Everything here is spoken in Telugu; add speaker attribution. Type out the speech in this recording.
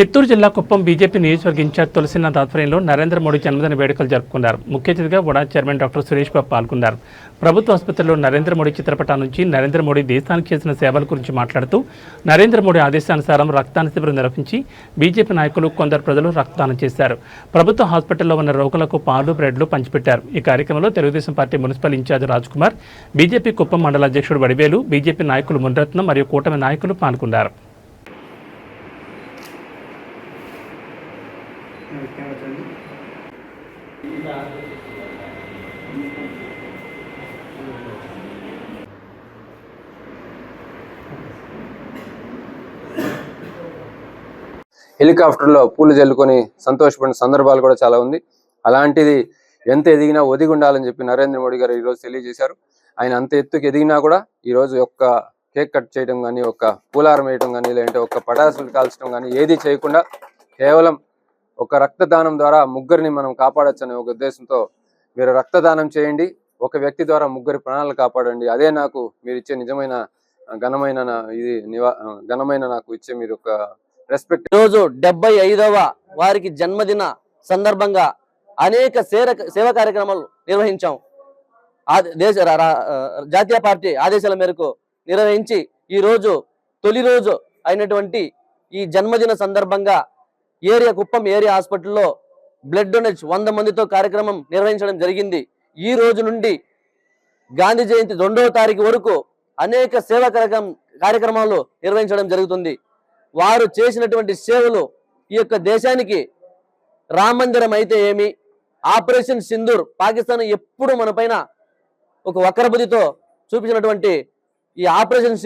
Speaker 1: చిత్తూరు జిల్లా కుప్పం బీజేపీ నియోజకవర్గ ఇన్ఛార్జ్ తులసినాథ్ ఆధ్వర్యంలో నరేంద్ర మోడీ జన్మదిన వేడుకలు జరుపుకున్నారు. ముఖ్య అతిథిగా UDA chairman doctor Suresh Babu పాల్గొన్నారు. ప్రభుత్వ ఆసుపత్రిలో నరేంద్ర మోడీ చిత్రపటం నుంచి నరేంద్ర మోడీ దేశానికి చేసిన సేవల గురించి మాట్లాడుతూ నరేంద్ర మోడీ ఆదేశానుసారం రక్తదాన శిబిరం నిర్వహించి బీజేపీ నాయకులు కొందరు ప్రజలు రక్తదానం చేశారు. ప్రభుత్వ హాస్పిటల్లో ఉన్న రోగులకు పాలు బ్రెడ్లు పంచిపెట్టారు. ఈ కార్యక్రమంలో Telugu Desam party municipal in charge Raj Kumar BJP Kuppam mandal అధ్యక్షుడు వడివేలు బీజేపీ నాయకులు మున్రత్నం మరియు కూటమి నాయకులు పాల్గొన్నారు.
Speaker 2: హెలికాప్టర్లో పూలు జల్లుకొని సంతోషపడిన సందర్భాలు కూడా చాలా ఉంది. అలాంటిది ఎంత ఎదిగినా ఒదిగి ఉండాలని చెప్పి నరేంద్ర మోడీ గారు ఈరోజు తెలియజేశారు. ఆయన అంత ఎత్తుకు ఎదిగినా కూడా ఈ రోజు ఒక్క కేక్ కట్ చేయడం కానీ ఒక పూలారం వేయడం కానీ లేదంటే ఒక్క పటాసులు కాల్చడం కానీ ఏది చేయకుండా కేవలం ఒక రక్తదానం ద్వారా ముగ్గురిని మనం కాపాడొచ్చు అనే ఒక ఉద్దేశంతో మీరు రక్తదానం చేయండి. ఒక వ్యక్తి ద్వారా ముగ్గురి ప్రాణాలు కాపాడండి. అదే నాకు మీరు ఇచ్చే నిజమైన ఘనమైన నా- ఇది నివా ఘనమైన నాకు ఇచ్చే మీరు ఒక రెస్పెక్ట్
Speaker 3: ఈరోజు డెబ్బై ఐదవ వారికి జన్మదిన సందర్భంగా అనేక సేవ సేవా కార్యక్రమాలు నిర్వహించాం. దేశ జాతీయ పార్టీ ఆదేశాల మేరకు నిర్వహించి ఈ రోజు తొలి రోజు అయినటువంటి ఈ జన్మదిన సందర్భంగా ఏరియా కుప్పం ఏరియా హాస్పిటల్లో బ్లడ్ డొనేట్స్ వంద మందితో కార్యక్రమం నిర్వహించడం జరిగింది. ఈ రోజు నుండి గాంధీ జయంతి రెండవ తారీఖు వరకు అనేక సేవా కార్యక్రమ కార్యక్రమాలు నిర్వహించడం జరుగుతుంది. వారు చేసినటువంటి సేవలు ఈ యొక్క దేశానికి రామ మందిరం అయితే ఏమి ఆపరేషన్ సింధూర్ పాకిస్తాన్ ఎప్పుడు మన పైన ఒక వక్రబుద్ధితో చూపించినటువంటి ఈ ఆపరేషన్